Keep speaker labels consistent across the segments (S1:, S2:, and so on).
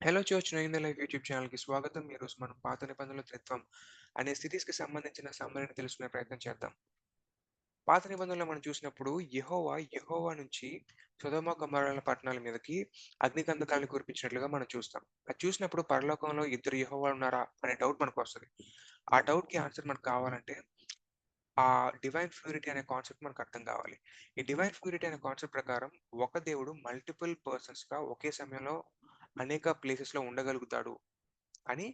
S1: Hello church nine life YouTube ఛానల్‌కి స్వాగతం. ఈరోజు మనం పాత నిబంధనల త్రిత్వం అనే సిరీస్‌కి సంబంధించిన సమ్మరిని తెలుసుకునే ప్రయత్నం చేద్దాం. పాత నిబంధనలు మనం చూసినప్పుడు యహోవా యహోవా నుంచి సుధమ గొమొర్రాల పట్టణాల మీదకి అగ్నిగంధకాలను కురిపించినట్లుగా మనం చూస్తాం. అది చూసినప్పుడు పరలోకంలో ఇద్దరు యెహోవాలు ఉన్నారా అనే డౌట్ మనకు వస్తుంది ఆ డౌట్‌కి ఆన్సర్ మనకు కావాలంటే ఆ డివైన్ ఫ్యూరిటీ అనే కాన్సెప్ట్ మనకు అర్థం కావాలి. ఈ డివైన్ ఫ్యూరిటీ అనే కాన్సెప్ట్ ప్రకారం ఒక దేవుడు మల్టిపుల్ పర్సన్స్‌గా ఒకే సమయంలో అనేక ప్లేసెస్‌లో ఉండగలుగుతాడు అని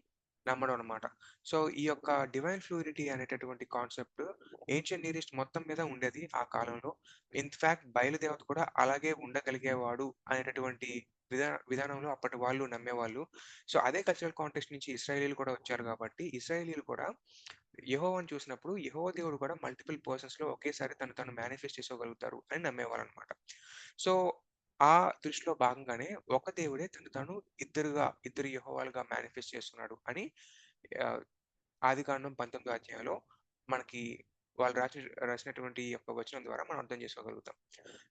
S1: నమ్మడం అనమాట సో, ఈ యొక్క డివైన్ ఫ్లూయిడిటీ అనేటటువంటి కాన్సెప్ట్ ఏన్షియన్ నీరిస్ట్ మొత్తం మీద ఉండేది ఆ కాలంలో. ఇన్ఫ్యాక్ట్ బయలుదేవత కూడా అలాగే ఉండగలిగేవాడు అనేటటువంటి విధా విధానంలో అప్పటి వాళ్ళు నమ్మేవాళ్ళు. సో, అదే కల్చరల్ కాంటెక్స్ట్ నుంచి ఇస్రాయేలీలు కూడా వచ్చారు కాబట్టి, ఇస్రాయేలీలు కూడా యహోవని చూసినప్పుడు యెహోవా దేవుడు కూడా మల్టిపుల్ పర్సన్స్‌లో ఒకేసారి తను తను మేనిఫెస్ట్ చేసుకోగలుగుతారు అని నమ్మేవాళ్ళనమాట. సో, ఆ దృష్టిలో భాగంగానే ఒక దేవుడే తను తాను ఇద్దరుగా ఇద్దరు యహోవాలుగా మేనిఫెస్ట్ చేసుకున్నాడు అని ఆదికాండం 19 అధ్యాయంలో మనకి వాళ్ళు రాసి రాసినటువంటి యొక్క వచనం ద్వారా మనం అర్థం చేసుకోగలుగుతాం.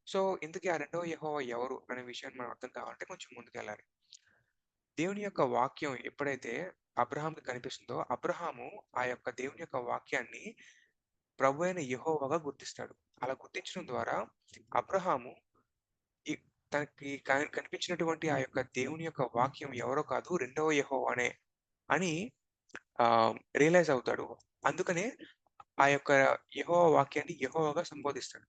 S1: సో, ఇంతకీ ఆ రెండవ యహోవా ఎవరు అనే విషయాన్ని మనం అర్థం కావాలంటే కొంచెం ముందుకెళ్ళాలి. దేవుని యొక్క వాక్యం ఎప్పుడైతే అబ్రహాంకి కనిపిస్తుందో, అబ్రహాము ఆ యొక్క దేవుని యొక్క వాక్యాన్ని ప్రభువైన యహోవగా గుర్తిస్తాడు. అలా గుర్తించడం ద్వారా అబ్రహాము తనకి కనిపించినటువంటి ఆ యొక్క దేవుని యొక్క వాక్యం ఎవరో కాదు రెండవ అనే అని ఆ రియలైజ్ అవుతాడు. అందుకనే ఆ యొక్క యహో వాక్యాన్ని యెహోవాగా సంబోధిస్తాడు.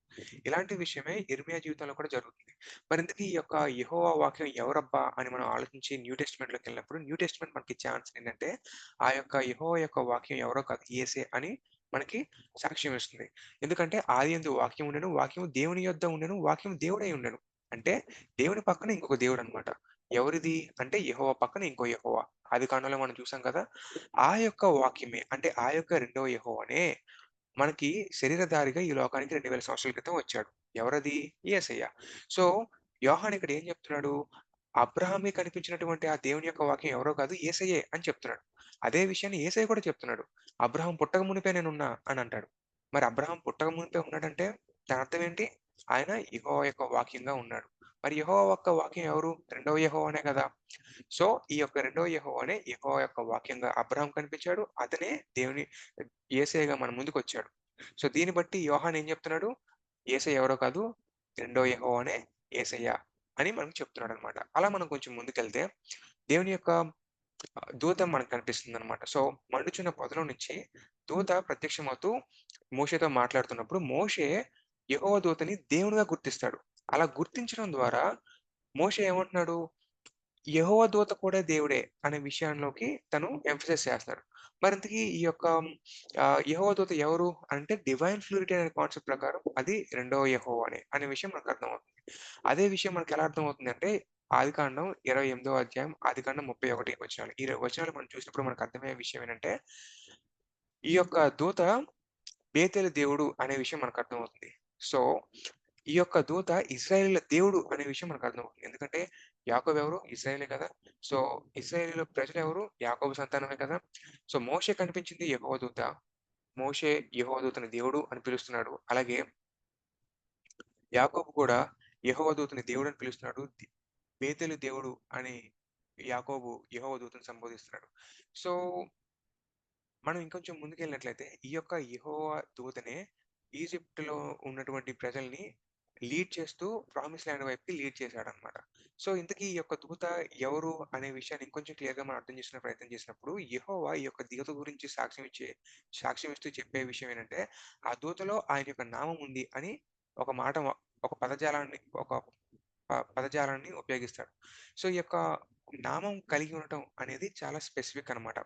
S1: ఇలాంటి విషయమే ఇర్మియా జీవితంలో కూడా జరుగుతుంది. మరి ఇంతకీ ఈ యొక్క యెహోవా వాక్యం ఎవరబ్బా అని మనం ఆలోచించి న్యూ టెస్ట్‌మెంట్‌లోకెళ్ళినప్పుడు న్యూ టెస్ట్‌మెంట్ మనకి ఛాన్స్ ఏంటంటే, ఆ యొక్క యహో యొక్క వాక్యం ఎవరో కాదు ఏసే అని మనకి సాక్ష్యం ఇస్తుంది. ఎందుకంటే ఆదియందు వాక్యం ఉండను వాక్యం దేవుని యొద్ద ఉండను వాక్యం దేవుడై ఉండను అంటే దేవుని పక్కన ఇంకొక దేవుడు అనమాట ఎవరిది అంటే యహోవ పక్కన ఇంకో యహోవ ఆది కాండంలో మనం చూసాం కదా! ఆ యొక్క వాక్యమే అంటే ఆ యొక్క రెండవ యహోవనే మనకి శరీరధారిగా ఈ లోకానికి 2000 సంవత్సరాల క్రితం వచ్చాడు. ఎవరది? యేసయ్య. సో, యోహాన్ ఇక్కడ ఏం చెప్తున్నాడు? అబ్రాహాముకి కనిపించినటువంటి ఆ దేవుని యొక్క వాక్యం ఎవరో కాదు ఏసయ్యే అని చెప్తున్నాడు. అదే విషయాన్ని ఏసయ్య కూడా చెప్తున్నాడు. అబ్రహం పుట్టక మునిపే నేనున్నా అని అంటాడు. మరి అబ్రాహాం పుట్టక మునిపే ఉన్నాడంటే దాని అర్థం ఏంటి? ఆయన యహో యొక్క వాక్యంగా ఉన్నాడు. మరి యహో యొక్క వాక్యం ఎవరు? రెండవ అనే కదా! సో, ఈ యొక్క రెండవ అనే యహో యొక్క వాక్యంగా అబ్రహం కనిపించాడు. అతనే దేవుని యేసయ్యగా మన ముందుకొచ్చాడు. సో, దీన్ని బట్టి యోహాన్ ఏం చెప్తున్నాడు? యేసయ్య ఎవరో కాదు రెండో యహో అనే యేసయ్య అని మనకు చెప్తున్నాడన్నమాట. అలా మనం కొంచెం ముందుకెళ్తే దేవుని యొక్క దూత మనకు కనిపిస్తుంది అనమాట సో, మండుచున్న పొదలో నుంచి దూత ప్రత్యక్షమవుతూ మోషేతో మాట్లాడుతున్నప్పుడు మోషే యహోవ దూతని దేవునిగా గుర్తిస్తాడు. అలా గుర్తించడం ద్వారా మోష ఏమంటున్నాడు? యహోవ దూత కూడా దేవుడే అనే విషయంలోకి తను ఎంఫసైజ్ చేస్తాడు. మరి ఇంతకీ ఈ యొక్క యహోవ దూత ఎవరు? అంటే డివైన్ ఫ్లూరిటీ అనే కాన్సెప్ట్ ప్రకారం అది రెండవ యెహోవానే అనే అనే విషయం మనకు అర్థమవుతుంది. అదే విషయం మనకు ఎలా అర్థమవుతుందంటే ఆదికాండం 28వ అధ్యాయం, ఆదికాండం 31 వచనాలు. ఈ వచనాలు మనం చూసినప్పుడు మనకు అర్థమయ్యే విషయం ఏంటంటే ఈ యొక్క దూత బేతేలు దేవుడు అనే విషయం మనకు అర్థమవుతుంది. సో, ఈ యొక్క దూత ఇస్రాయేల్ దేవుడు అనే విషయం మనకు అర్థమవుతుంది. ఎందుకంటే యాకోబ్ ఎవరు? ఇస్రాయేలే కదా! సో, ఇస్టాయిలు ప్రజలు ఎవరు యాకోబు సంతానమే కదా! సో, మోషే కనిపించింది యెహోవా దూత. మోషే యెహోవా దూతని దేవుడు అని పిలుస్తున్నాడు. అలాగే యాకోబు కూడా యహోవ దూతని దేవుడు అని పిలుస్తున్నాడు. బేతలు దేవుడు అని యాకోబు యెహోవా దూతను సంబోధిస్తున్నాడు. సో మనం ఇంకొంచెం ముందుకెళ్ళినట్లయితే ఈ యొక్క యహోవ దూతనే ఈజిప్ట్‌లో ఉన్నటువంటి ప్రజల్ని లీడ్ చేస్తూ ప్రామిస్ ల్యాండ్ వైపుకి లీడ్ చేశాడనమాట సో, ఇంతకీ ఈ యొక్క దూత ఎవరు అనే విషయాన్ని ఇంకొంచెం క్లియర్‌గా మనం అర్థం చేసుకునే ప్రయత్నం చేసినప్పుడు, యెహోవా ఈ యొక్క దూత గురించి సాక్ష్యం ఇచ్చే సాక్ష్యం ఇస్తూ చెప్పే విషయం ఏంటంటే, ఆ దూతలో ఆయన యొక్క నామం ఉంది అని ఒక మాట ఒక పదజాలాన్ని ఒక ప పదజాలాన్ని ఉపయోగిస్తాడు. సో, ఈ యొక్క నామం కలిగి ఉండటం అనేది చాలా స్పెసిఫిక్ అనమాట.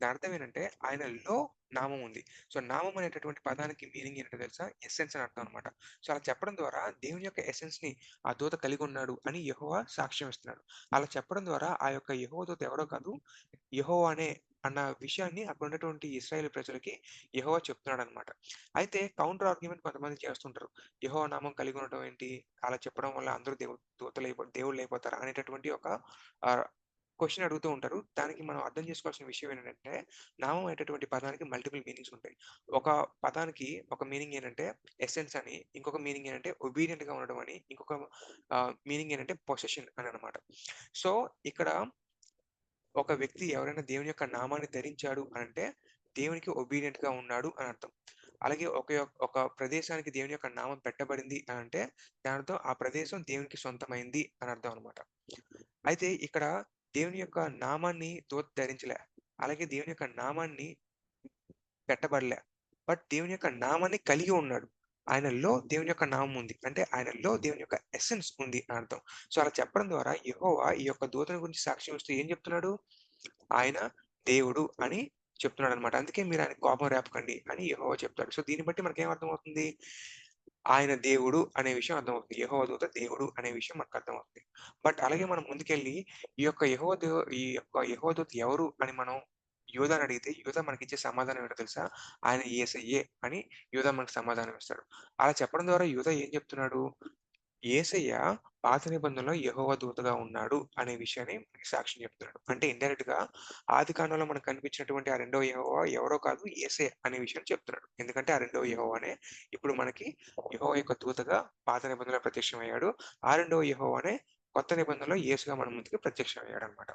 S1: దాని అర్థం ఏంటంటే ఆయనలో నామం ఉంది. సో, నామం అనేటటువంటి పదానికి మీనింగ్ ఏంటో తెలుసా? ఎసెన్స్ అని అర్థం అనమాట. సో, అలా చెప్పడం ద్వారా దేవుని యొక్క ఎసెన్స్‌ని ఆ దూత కలిగి ఉన్నాడు అని యహోవా సాక్ష్యం ఇస్తున్నాడు. అలా చెప్పడం ద్వారా ఆ యొక్క యహో దూత ఎవరో కాదు యెహోవానే అన్న విషయాన్ని అక్కడ ఉన్నటువంటి ఇస్రాయేల్ ప్రజలకి చెప్తున్నాడు అనమాట అయితే కౌంటర్ ఆర్గ్యుమెంట్ కొంతమంది చేస్తుంటారు. యెహోవా నామం కలిగి ఉండటం ఏంటి? అలా చెప్పడం వల్ల అందరూ దేవు దూతలు దేవుళ్ళు అయిపోతారు అనేటటువంటి ఒక క్వశ్చన్ అడుగుతూ ఉంటారు. దానికి మనం అర్థం చేసుకోవాల్సిన విషయం ఏంటంటే, నామం అనేటటువంటి పదానికి మల్టిపుల్ మీనింగ్స్ ఉంటాయి. ఒక పదానికి ఒక మీనింగ్ ఏంటంటే ఎసెన్స్ అని, ఇంకొక మీనింగ్ ఏంటంటే ఒబీడియంట్‌గా ఉండడం అని, ఇంకొక మీనింగ్ ఏంటంటే పొసెషన్ అని అనమాట సో, ఇక్కడ ఒక వ్యక్తి ఎవరైనా దేవుని యొక్క నామాన్ని ధరించాడు అంటే దేవునికి ఒబీడియంట్‌గా ఉన్నాడు అని అర్థం. అలాగే ఒక ఒక ప్రదేశానికి దేవుని యొక్క నామం పెట్టబడింది అని అంటే దానితో ఆ ప్రదేశం దేవునికి సొంతమైంది అని అర్థం అనమాట. అయితే ఇక్కడ దేవుని యొక్క నామాన్ని దూత ధరించలే. అలాగే దేవుని యొక్క నామాన్ని పెట్టబడలే. బట్ దేవుని యొక్క నామాన్ని కలిగి ఉన్నాడు. ఆయనలో దేవుని యొక్క నామం ఉంది. అంటే ఆయనలో దేవుని యొక్క ఎసెన్స్ ఉంది అని అర్థం. సో, అలా చెప్పడం ద్వారా యహోవా ఈ యొక్క దూతని గురించి సాక్ష్యం ఇస్తూ ఏం చెప్తున్నాడు? ఆయన దేవుడు అని చెప్తున్నాడు అనమాట అందుకే మీరు ఆయన కోపం రేపకండి అని యహోవా చెప్తాడు. సో, దీన్ని బట్టి మనకేం అర్థమవుతుంది? ఆయన దేవుడు అనే విషయం అర్థమవుతుంది. యహోవ దూత దేవుడు అనే విషయం మనకు అర్థమవుతుంది. బట్ అలాగే మనం ముందుకెళ్ళి ఈ యొక్క యహోవ దేవ ఈ యొక్క యహోవ దూత ఎవరు అని మనం యోధాని అడిగితే యువత మనకి ఇచ్చే సమాధానం ఏంటో తెలుసా? ఆయన ఏసయ్యే అని యూదా మనకి సమాధానం ఇస్తాడు. అలా చెప్పడం ద్వారా యూదా ఏం చెప్తున్నాడు? యేసయ్య పాత నిబంధనలో యహోవ దూతగా ఉన్నాడు అనే విషయాన్ని మనకి సాక్ష్యం చెప్తున్నాడు. అంటే ఇండైరెక్ట్‌గా ఆదికాండంలో మనకు కనిపించినటువంటి ఆ రెండో యహోవ ఎవరో కాదు యేసే అనే విషయం చెప్తున్నాడు. ఎందుకంటే ఆ రెండో యెహోవానే ఇప్పుడు మనకి యహోవ యొక్క దూతగా పాత నిబంధనలో ప్రత్యక్షమయ్యాడు. ఆ రెండో యెహోవానే కొత్త నిబంధనలో యేసుగా మన ముందుకి ప్రత్యక్షమయ్యాడన్నమాట.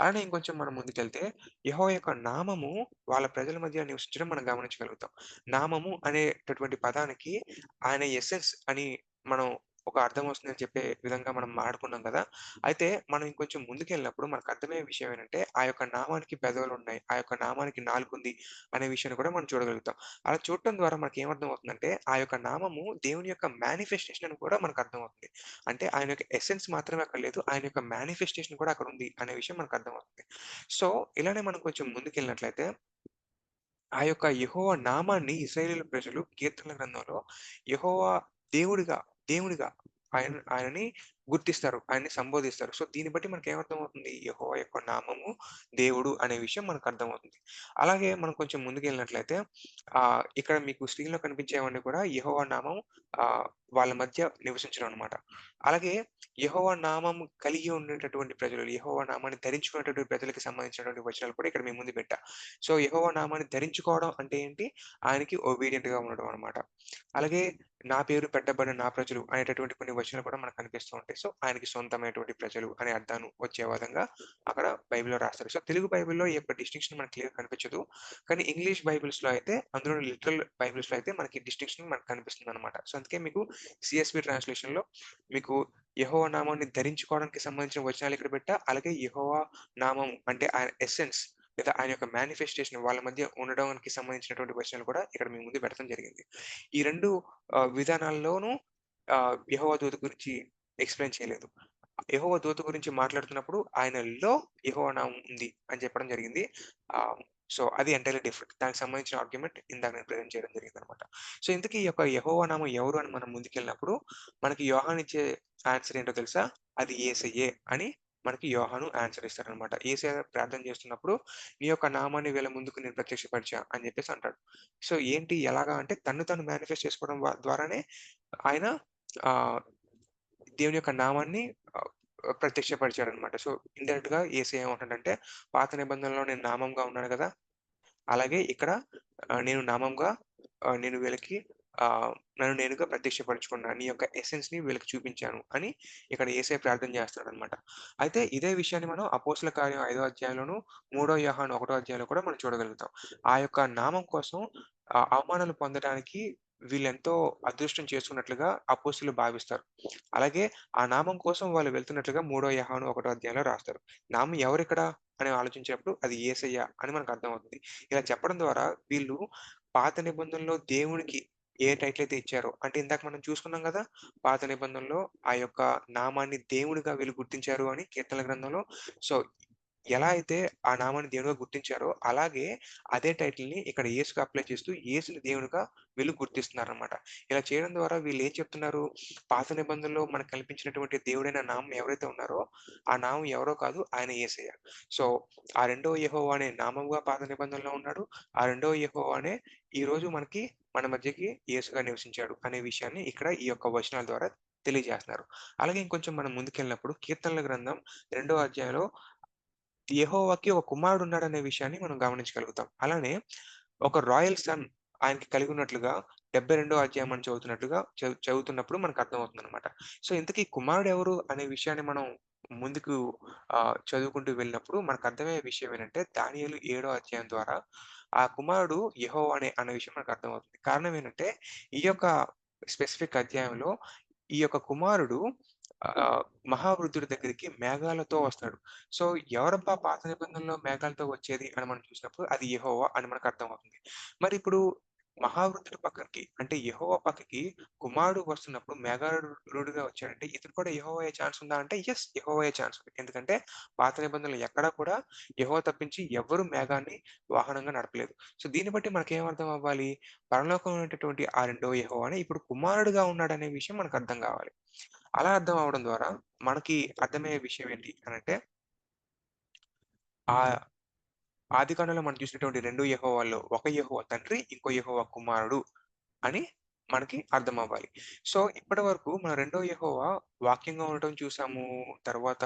S1: అలానే ఇంకొంచెం మనం ముందుకెళ్తే యహో యొక్క నామము వాళ్ళ ప్రజల మధ్య నివసించడం మనం గమనించగలుగుతాం. నామము అనేటటువంటి పదానికి ఆయన ఎసెన్స్ అని మనం ఒక అర్థం వస్తుందని చెప్పే విధంగా మనం మాట్లాడుకున్నాం కదా! అయితే మనం ఇంకొంచెం ముందుకెళ్ళినప్పుడు మనకు అర్థమయ్యే విషయం ఏంటంటే ఆ యొక్క నామానికి పెదవులున్నాయి. ఆ యొక్క నామానికి నాలుగు ఉంది అనే విషయాన్ని కూడా మనం చూడగలుగుతాం. అలా చూడటం ద్వారా మనకి ఏమర్థం అవుతుందంటే ఆ యొక్క నామము దేవుని యొక్క మేనిఫెస్టేషన్ అని కూడా మనకు అర్థమవుతుంది. అంటే ఆయన యొక్క ఎసెన్స్ మాత్రమే అక్కడ లేదు. ఆయన యొక్క మేనిఫెస్టేషన్ కూడా అక్కడ ఉంది అనే విషయం మనకు అర్థమవుతుంది. సో, ఇలానే మనం కొంచెం ముందుకెళ్ళినట్లయితే ఆ యొక్క యహోవ నామాన్ని ఇశ్రాయేలీయుల ప్రజలు కీర్తన గ్రంథంలో యహోవ దేవుడిగా, దేవుడిగా ఆయన ఆయనని గుర్తిస్తారు. ఆయన్ని సంబోధిస్తారు. సో, దీన్ని బట్టి మనకి ఏమర్థమవుతుంది యహో యొక్క నామము దేవుడు అనే విషయం మనకు అర్థమవుతుంది. అలాగే మనం కొంచెం ముందుకెళ్ళినట్లయితే ఆ ఇక్కడ మీకు స్క్రీన్‌లో కనిపించేవన్నీ కూడా యహోవా నామం ఆ వాళ్ళ మధ్య నివసించడం అనమాట అలాగే యహోవా నామం కలిగి ఉండేటటువంటి ప్రజలు, యెహోవా నామాన్ని ధరించుకునేటటువంటి ప్రజలకు సంబంధించినటువంటి వచనాలు కూడా ఇక్కడ మీ ముందు పెట్టా. సో, యెహోవా నామాన్ని ధరించుకోవడం అంటే ఏంటి? ఆయనకి ఒబీడియంట్‌గా ఉండడం అనమాట అలాగే నా పేరు పెట్టబడిన నా ప్రజలు అనేటటువంటి కొన్ని వచనాలు కూడా మనకు కనిపిస్తూ ఉంటాయి. సో, ఆయనకి సొంతమైనటువంటి ప్రజలు అనే అర్థాన్ని వచ్చే విధంగా అక్కడ బైబిల్‌లో రాస్తారు. సో, తెలుగు బైబిల్‌లో ఈ యొక్క డిస్టింక్షన్ మనకి క్లియర్ కనిపించదు. కానీ ఇంగ్లీష్ బైబిల్స్‌లో అయితే అందులో లిటరల్ బైబిల్స్‌లో అయితే మనకి డిస్టింక్షన్ మనకు కనిపిస్తుందన్నమాట. సో, అందుకే మీకు సిఎస్బి ట్రాన్స్లేషన్లో మీకు యహోవా నామాన్ని ధరించుకోవడానికి సంబంధించిన వచనాలు ఇక్కడ పెట్టా. అలాగే యహోవా నామం అంటే ఆయన ఎసెన్స్ లేదా ఆయన యొక్క మేనిఫెస్టేషన్ వాళ్ళ మధ్య ఉండడానికి సంబంధించినటువంటి వచనాలు కూడా ఇక్కడ మీ ముందు పెట్టడం జరిగింది. ఈ రెండు విధానాల్లోనూ యహోవా దూత గురించి ఎక్స్‌ప్లెయిన్ చేయలేదు. యహోవ దూత గురించి మాట్లాడుతున్నప్పుడు ఆయనలో యెహోవా నామం ఉంది అని చెప్పడం జరిగింది. సో, అది ఎంటైర్‌లీ డిఫరెంట్. దానికి సంబంధించిన ఆర్గ్యుమెంట్ ఇందాక నేను ప్రజెంట్ చేయడం జరిగింది అనమాట సో, ఇంతకీ ఈ యొక్క యహోవా నామం ఎవరు అని మనం ముందుకెళ్ళినప్పుడు మనకి యోహాన్ ఇచ్చే ఆన్సర్ ఏంటో తెలుసా? అది ఏసయ్యే అని మనకి యోహాను ఆన్సర్ ఇస్తారనమాట యేసయ్య ప్రార్థన చేస్తున్నప్పుడు నీ యొక్క నామాన్ని వీళ్ళ ముందుకు నేను ప్రత్యక్షపరిచా అని చెప్పేసి అంటాడు. సో, ఏంటి ఎలాగా అంటే తను తను మేనిఫెస్ట్ చేసుకోవడం ద్వారానే ఆయన దేవుని యొక్క నామాన్ని ప్రత్యక్షపరిచాడు ప్రత్యక్షపరిచాడనమాట. సో, ఇండైరెక్ట్‌గా ఏసీ ఏమంటాడంటే పాత నిబంధనలో నేను నామంగా ఉన్నాను కదా అలాగే ఇక్కడ నేను నామంగా నేను వీళ్ళకి నన్ను నేనుగా ప్రత్యక్షపరచుకున్నాను నీ యొక్క ఎసెన్స్‌ని వీళ్ళకి చూపించాను అని ఇక్కడ ఏసే ప్రార్థన చేస్తున్నాడనమాట. అయితే ఇదే విషయాన్ని మనం అపోసల కార్యం ఐదో అధ్యాయంలోను, 3 యోహాను 1 అధ్యాయంలో కూడా మనం చూడగలుగుతాం. ఆ యొక్క నామం కోసం అవమానాలు పొందడానికి వీళ్ళెంతో అదృష్టం చేసుకున్నట్లుగా అపోస్తులు భావిస్తారు. అలాగే ఆ నామం కోసం వాళ్ళు వెళ్తున్నట్లుగా మూడో యహాను ఒకటో అధ్యాయంలో రాస్తారు. నామం ఎవరిక్కడ అని ఆలోచించినప్పుడు అది యేసయ్య అని మనకు అర్థమవుతుంది. ఇలా చెప్పడం ద్వారా వీళ్ళు పాత నిబంధనలో దేవునికి ఏ టైటిల్ అయితే ఇచ్చారో అంటే ఇందాక మనం చూసుకున్నాం కదా పాత నిబంధనలో ఆ యొక్క నామాన్ని దేవుడిగా వీళ్ళు గుర్తించారు అని కీర్తన గ్రంథంలో. సో, ఎలా అయితే ఆ నామాన్ని దేవుడిగా గుర్తించారో అలాగే అదే టైటిల్‌ని ఇక్కడ ఏసుకు అప్లై చేస్తూ యేసుని దేవుడిగా వీళ్ళు గుర్తిస్తున్నారు అనమాట ఇలా చేయడం ద్వారా వీళ్ళు ఏం చెప్తున్నారు? పాత నిబంధనలో మనకు కల్పించినటువంటి దేవుడైన నామం ఎవరైతే ఉన్నారో ఆ నామం ఎవరో కాదు ఆయన ఏసయ్య సో, ఆ రెండో యహో అనే నామంగా పాత నిబంధనలో ఉన్నాడు. ఆ రెండో యెఫో అనే ఈ రోజు మనకి మన మధ్యకి యేసుగా నివసించాడు అనే విషయాన్ని ఇక్కడ ఈ యొక్క వచనాల ద్వారా తెలియజేస్తున్నారు. అలాగే ఇంకొంచెం మనం ముందుకెళ్ళినప్పుడు కీర్తనల గ్రంథం రెండో అధ్యాయంలో యెహోవాకి ఒక కుమారుడు ఉన్నాడనే విషయాన్ని మనం గమనించగలుగుతాం. అలానే ఒక రాయల్ సన్ ఆయనకి కలిగి ఉన్నట్లుగా 72 అధ్యాయం అని చదువుతున్నట్లుగా చదువుతున్నప్పుడు మనకు అర్థమవుతుందనమాట. సో, ఇంతకీ కుమారుడు ఎవరు అనే విషయాన్ని మనం ముందుకు చదువుకుంటూ వెళ్ళినప్పుడు మనకు అర్థమయ్యే విషయం ఏంటంటే దానియలు ఏడో అధ్యాయం ద్వారా ఆ కుమారుడు యహో అనే అనే విషయం మనకు అర్థమవుతుంది. కారణం ఏంటంటే ఈ యొక్క స్పెసిఫిక్ అధ్యాయంలో ఈ యొక్క కుమారుడు మహావృద్ధుడి దగ్గరికి మేఘాలతో వస్తాడు. సో, ఎవరబ్బా పాత నిబంధనలో మేఘాలతో వచ్చేది అని మనం చూసినప్పుడు అది యెహోవా అని మనకు అర్థమవుతుంది. మరిప్పుడు మహావృద్ధుడి పక్కకి అంటే యెహోవా పక్కకి కుమారుడు వస్తున్నప్పుడు మేఘారూఢుడుగా వచ్చాడంటే ఇతను కూడా యెహోవా అయ్యే ఛాన్స్ ఉందా అంటే యెస్ యెహోవా అయ్యే ఛాన్స్ ఉంది. ఎందుకంటే పాత నిబంధనలో ఎక్కడా కూడా యెహోవా తప్పించి ఎవ్వరు మేఘాన్ని వాహనంగా నడపలేదు. సో, దీన్ని బట్టి మనకేం అర్థం అవ్వాలి? పరలోకంలో ఉన్నటువంటి ఆ రెండో యెహోవానే ఇప్పుడు కుమారుడుగా ఉన్నాడనే విషయం మనకు అర్థం కావాలి. అలా అర్థం అవడం ద్వారా మనకి అర్థమయ్యే విషయం ఏంటి అనంటే ఆ ఆదికాండంలో మనం చూసినటువంటి రెండు యహోవాళ్ళు ఒక యహోవ తండ్రి, ఇంకో యహోవ కుమారుడు అని మనకి అర్థమవ్వాలి. సో, ఇప్పటి వరకు మన రెండో యెహోవా వాక్యంగా ఉండటం చూసాము. తర్వాత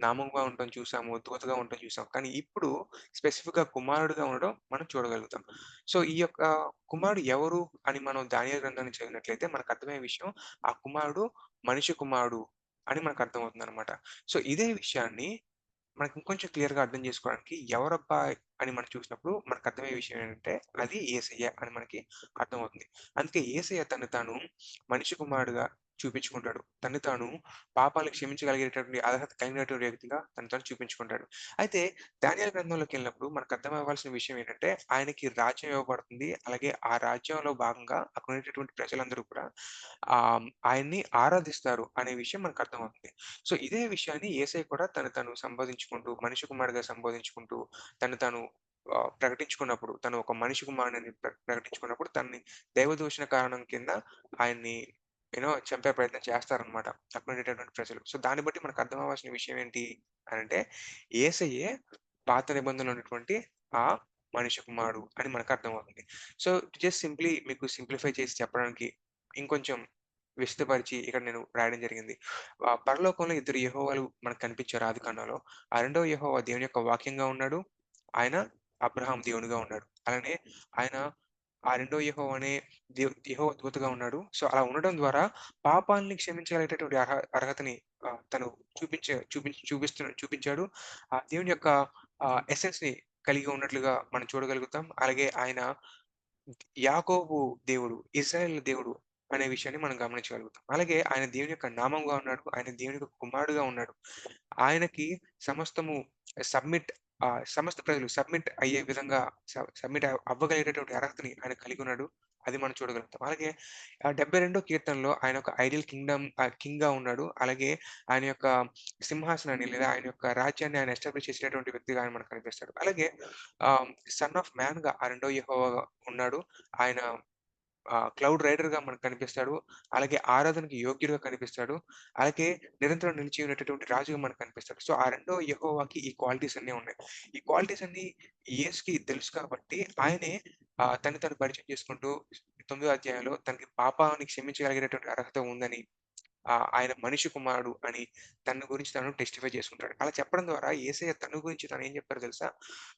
S1: నామంగా ఉండటం చూసాము. దూతగా ఉండటం చూసాం. కానీ ఇప్పుడు స్పెసిఫిక్‌గా కుమారుడుగా ఉండడం మనం చూడగలుగుతాం. సో, ఈ యొక్క కుమారుడు ఎవరు అని మనం దానియేలు గ్రంథాన్ని చదివినట్లయితే మనకు అర్థమయ్యే విషయం ఆ కుమారుడు మనిషి కుమారుడు అని మనకు అర్థమవుతుందనమాట. సో, ఇదే విషయాన్ని మనకి ఇంకొంచెం క్లియర్‌గా అర్థం చేసుకోవడానికి ఎవరబ్బా అని మనం చూసినప్పుడు మనకు అర్థమయ్యే విషయం ఏంటంటే అది ఏసయ్య అని మనకి అర్థమవుతుంది. అందుకే ఏసయ్య తను తాను మనిషి కుమారుడుగా చూపించుకుంటాడు. తను తాను పాపాలు క్షమించగలిగేటటువంటి అర్హత కలిగినటువంటి వ్యక్తిగా తను తాను చూపించుకుంటాడు. అయితే ధాన్యాల గ్రంథంలోకి వెళ్ళినప్పుడు మనకు అర్థమవ్వాల్సిన విషయం ఏంటంటే ఆయనకి రాజ్యం ఇవ్వబడుతుంది. అలాగే ఆ రాజ్యంలో భాగంగా అక్కడ ఉండేటటువంటి ప్రజలందరూ కూడా ఆ ఆయన్ని ఆరాధిస్తారు అనే విషయం మనకు అర్థమవుతుంది. సో, ఇదే విషయాన్ని ఏసై కూడా తను తను సంబోధించుకుంటూ, మనిషి కుమారుడిగా సంబోధించుకుంటూ, తను తాను ప్రకటించుకున్నప్పుడు, తను ఒక మనిషి కుమారుని ప్ర ప్రకటించుకున్నప్పుడు తనని దైవదూషణ కారణం కింద ఆయన్ని యూనో చంపే ప్రయత్నం చేస్తారనమాట. అక్కడ ఉండేటటువంటి ప్రజలు. సో, దాన్ని బట్టి మనకు అర్థం అవ్వాల్సిన విషయం ఏంటి అంటే ఏసయ్యే పాత నిబంధనలు ఉన్నటువంటి ఆ మనిషి కుమారుడు అని మనకు అర్థమవుతుంది. సో, జస్ట్ సింప్లీ మీకు సింప్లిఫై చేసి చెప్పడానికి ఇంకొంచెం విశదపరిచి ఇక్కడ నేను రాయడం జరిగింది. పరలోకంలో ఇద్దరు యహోవాలు మనకు కనిపించారు ఆదికాండంలో. ఆ రెండో యహోవా దేవుని యొక్క వాక్యంగా ఉన్నాడు. ఆయన అబ్రహాం దేవునిగా ఉన్నాడు. అలానే ఆయన ఆ రెండో యహో అనే యహో దూతగా ఉన్నాడు. సో, అలా ఉండడం ద్వారా పాపాన్ని క్షమించగలిగేటటువంటి అర్హ అర్హతని తను చూపించే చూపించి చూపిస్తు చూపించాడు. ఆ దేవుని యొక్క ఎసెన్స్ని కలిగి ఉన్నట్లుగా మనం చూడగలుగుతాం. అలాగే ఆయన యాకోబు దేవుడు, ఇజ్రాయెల్ దేవుడు అనే విషయాన్ని మనం గమనించగలుగుతాం. అలాగే ఆయన దేవుని యొక్క నామంగా ఉన్నాడు. ఆయన దేవుని యొక్క కుమారుడుగా ఉన్నాడు. ఆయనకి సమస్తము సబ్మిట్ ఆ సమస్త ప్రజలు సబ్మిట్ అయ్యే విధంగా సబ్మిట్ అవ్వగలిగేటటువంటి అర్హతని ఆయన కలిగి ఉన్నాడు అది మనం చూడగలుగుతాం. అలాగే డెబ్బై రెండో కీర్తనలో ఆయన ఒక ఐడియల్ కింగ్‌డమ్ కింగ్గా ఉన్నాడు. అలాగే ఆయన యొక్క సింహాసనాన్ని లేదా ఆయన యొక్క రాజ్యాన్ని ఆయన ఎస్టాబ్లిష్ చేసేటటువంటి వ్యక్తిగా ఆయన మనకు కనిపిస్తాడు. అలాగే సన్ ఆఫ్ మ్యాన్గా ఆ రెండో యెహోవా ఉన్నాడు. ఆయన క్లౌడ్ రైడర్‌గా మనకు కనిపిస్తాడు. అలాగే ఆరాధనకి యోగ్యుడిగా కనిపిస్తాడు. అలాగే నిరంతరం నిలిచి ఉండేటటువంటి రాజుగా మనకు కనిపిస్తాడు. సో, ఆ రెండో యహోవాకి ఈ క్వాలిటీస్ అన్నీ ఉన్నాయి. ఈ క్వాలిటీస్ అన్ని యేసుకి తెలుసు కాబట్టి ఆయనే తను తను పరిచయం చేసుకుంటూ తొమ్మిదో అధ్యాయంలో తనకి పాపాన్ని క్షమించగలిగేటటువంటి అర్హత ఉందని ఆయన మనిషి కుమారుడు అని తన గురించి తను టెస్టిఫై చేసుకుంటాడు. అలా చెప్పడం ద్వారా ఏసయ్య తన గురించి తను ఏం చెప్పారో తెలుసా?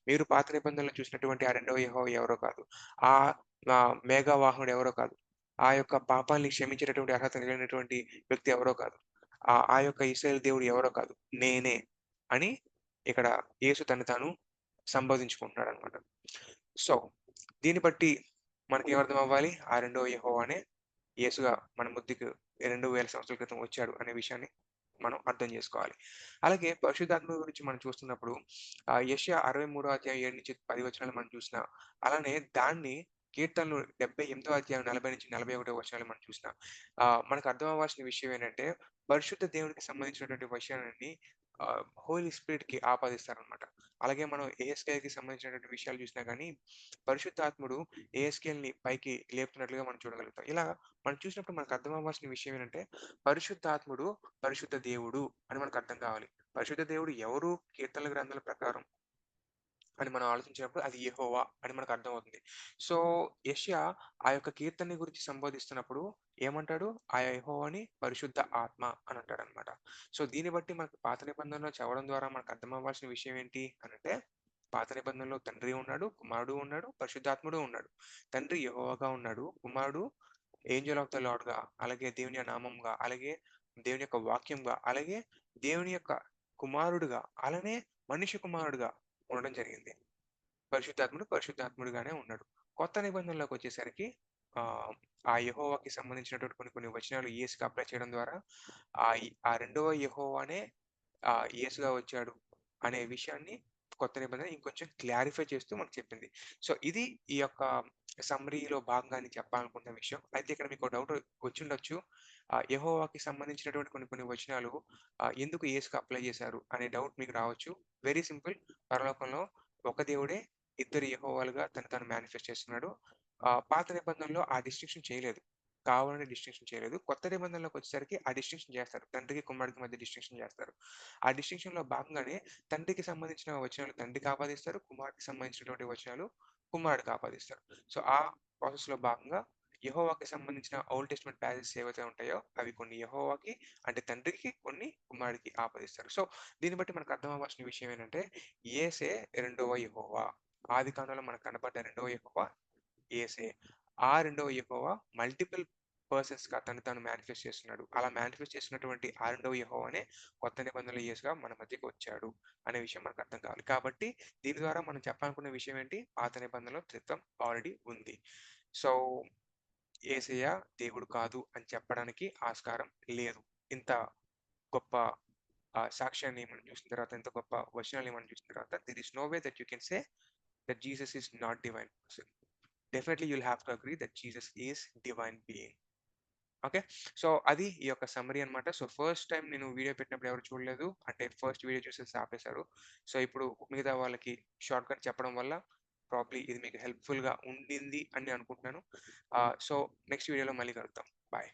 S1: మీరు పాత నిబంధనలు చూసినటువంటి ఆ రెండవ యహో ఎవరో కాదు. ఆ మేఘవాహనుడు ఎవరో కాదు. ఆ యొక్క పాపాల్ని క్షమించేటటువంటి అర్హత కలిగినటువంటి వ్యక్తి ఎవరో కాదు. ఆ ఆ యొక్క ఇశ్రాయేలు దేవుడు ఎవరో కాదు. నేనే అని ఇక్కడ యేసు తను తాను సంబోధించుకుంటున్నాడనమాట. సో, దీన్ని బట్టి మనకి ఏమర్థం అవ్వాలి? ఆ రెండో యెహోవానే యేసుగా మన ముద్దుకు రెండు వేల సంవత్సరాల క్రితం వచ్చాడు అనే విషయాన్ని మనం అర్థం చేసుకోవాలి. అలాగే పరిశుద్ధాత్మ గురించి మనం చూస్తున్నప్పుడు ఆహ్, యెషయా 63 అధ్యాయం 7-10 వచనాలు మనం చూసిన అలానే దాన్ని కీర్తనలు 78 అధ్యాయం 40-41 వచనాలు మనం చూసిన ఆ మనకు అర్థం అవ్వాల్సిన విషయం ఏంటంటే, పరిశుద్ధ దేవునికి సంబంధించినటువంటి విషయాలన్నీ హోలీ స్పిరిట్‌కి ఆపాదిస్తారనమాట. అలాగే మనం ఏఎస్కేకి సంబంధించినటువంటి విషయాలు చూసినా కానీ పరిశుద్ధాత్ముడు ఏఎస్కేల్ని పైకి లేపుతున్నట్లుగా మనం చూడగలుగుతాం. ఇలా మనం చూసినప్పుడు మనకు అర్థం అవ్వాల్సిన విషయం ఏంటంటే, పరిశుద్ధాత్ముడు పరిశుద్ధ దేవుడు అని మనకు అర్థం కావాలి. పరిశుద్ధ దేవుడు ఎవరు? కీర్తనల గ్రంథాల ప్రకారం అని మనం ఆలోచించినప్పుడు అది యెహోవా అని మనకు అర్థమవుతుంది. సో, యష్యా ఆ యొక్క కీర్తనని గురించి సంబోధిస్తున్నప్పుడు ఏమంటాడు? ఆ యహోవాని పరిశుద్ధ ఆత్మ అని అంటాడనమాట. సో, దీన్ని బట్టి మనకు పాత నిబంధనలో చదవడం ద్వారా మనకు అర్థం అవ్వాల్సిన విషయం ఏంటి అనంటే, పాత నిబంధనలో తండ్రి ఉన్నాడు, కుమారుడు ఉన్నాడు, పరిశుద్ధాత్ముడు ఉన్నాడు. తండ్రి యెహోవాగా ఉన్నాడు. కుమారుడు ఏంజెల్ ఆఫ్ ద లార్డ్‌గా, అలాగే దేవుని నామంగా, అలాగే దేవుని యొక్క వాక్యంగా, అలాగే దేవుని యొక్క కుమారుడుగా అలానే మనిషి కుమారుడుగా ఉండడం జరిగింది. పరిశుద్ధాత్ముడు పరిశుద్ధాత్ముడుగానే ఉన్నాడు. కొత్త నిబంధనలోకి వచ్చేసరికి ఆ యహోవాకి సంబంధించినటువంటి కొన్ని కొన్ని వచనాలు యేసుకి అప్లై చేయడం ద్వారా ఆ ఆ రెండవ యహోవానే ఆ యేసుగా వచ్చాడు అనే విషయాన్ని కొత్త నిబంధన ఇంకొంచెం క్లారిఫై చేస్తూ మనకు చెప్పింది. సో, ఇది ఈ యొక్క సమ్మరీలో భాగంగా చెప్పాలనుకున్న విషయం. అయితే ఇక్కడ మీకు డౌట్ వచ్చుండొచ్చు. ఆహ్, యహోవాకి సంబంధించినటువంటి కొన్ని కొన్ని వచనాలు ఎందుకు ఏసుకు అప్లై చేశారు అనే డౌట్ మీకు రావచ్చు. Very simple. పరలోకంలో ఒక దేవుడే ఇద్దరు యహోవాలుగా తను తను మేనిఫెస్ట్ చేస్తున్నాడు. పాత నిబంధనలో ఆ డిస్టింక్షన్ చేయలేదు. కావాలని డిస్టింక్షన్ చేయలేదు. కొత్త నిబంధనలోకి వచ్చేసరికి ఆ డిస్టింక్షన్ చేస్తారు. తండ్రికి, కుమారుడికి మధ్య డిస్టింక్షన్ చేస్తారు. ఆ డిస్టింక్షన్‌లో భాగంగానే తండ్రికి సంబంధించిన వచనాలు తండ్రికి ఆపాదిస్తారు. కుమారుడికి సంబంధించినటువంటి వచనాలు కుమారుడికి ఆపాదిస్తారు. సో, ఆ ప్రాసెస్‌లో భాగంగా యహోవాకి సంబంధించిన ఓల్డ్ టెస్ట్మెంట్ ప్యాసెస్ ఏవైతే ఉంటాయో అవి కొన్ని యహోవాకి అంటే తండ్రికి, కొన్ని కుమారుడికి ఆపాదిస్తారు. సో, దీన్ని బట్టి మనకు అర్థం అవ్వాల్సిన విషయం ఏంటంటే ఏసే రెండవ యహోవా ఆది కాలంలో మనకు కనబడ్డ రెండవ యహోవా ఏసే ఆ రెండవ యహోవా మల్టిపుల్ పర్సన్స్‌గా తను తాను మేనిఫెస్ట్ చేస్తున్నాడు. అలా మేనిఫెస్ట్ చేసినటువంటి ఆ రెండవ యహోవానే కొత్త నిబంధనలు యేసుగా మన మధ్యకి వచ్చాడు అనే విషయం మనకు అర్థం కావాలి. కాబట్టి దీని ద్వారా మనం చెప్పాలనుకున్న విషయం ఏంటి? పాత నిబంధనలో త్రిత్వం ఆల్రెడీ ఉంది. సో, ఏసయ్య దేవుడు కాదు అని చెప్పడానికి ఆస్కారం లేదు. ఇంత గొప్ప సాక్ష్యాన్ని మనం చూసిన తర్వాత, ఇంత గొప్ప వచనాన్ని మనం చూసిన తర్వాత there is no way that you can say that Jesus is not divine person. Definitely you have to agree that Jesus is divine being. Okay. So, అది ఈ యొక్క సమ్మరీ అనమాట సో, ఫస్ట్ టైం నేను వీడియో పెట్టినప్పుడు ఎవరు చూడలేదు. అంటే first video చూసేసి ఆపేశారు. సో, ఇప్పుడు మిగతా వాళ్ళకి షార్ట్‌కట్ చెప్పడం వల్ల ప్రాబ్లీ ఇది మీకు హెల్ప్‌ఫుల్‌గా ఉండింది అని అనుకుంటున్నాను. సో, నెక్స్ట్ వీడియోలో మళ్ళీ కలుద్దాం. బాయ్.